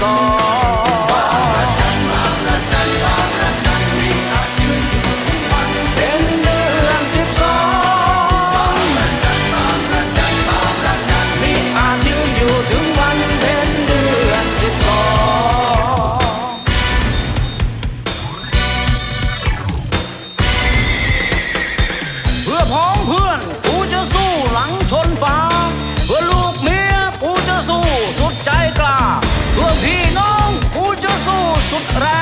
สเดือนสิบสองมีอาจยือยู่ถึงวันเป็นเดือนสิบสองเพื่อพ้องเพื่อน สุดแรง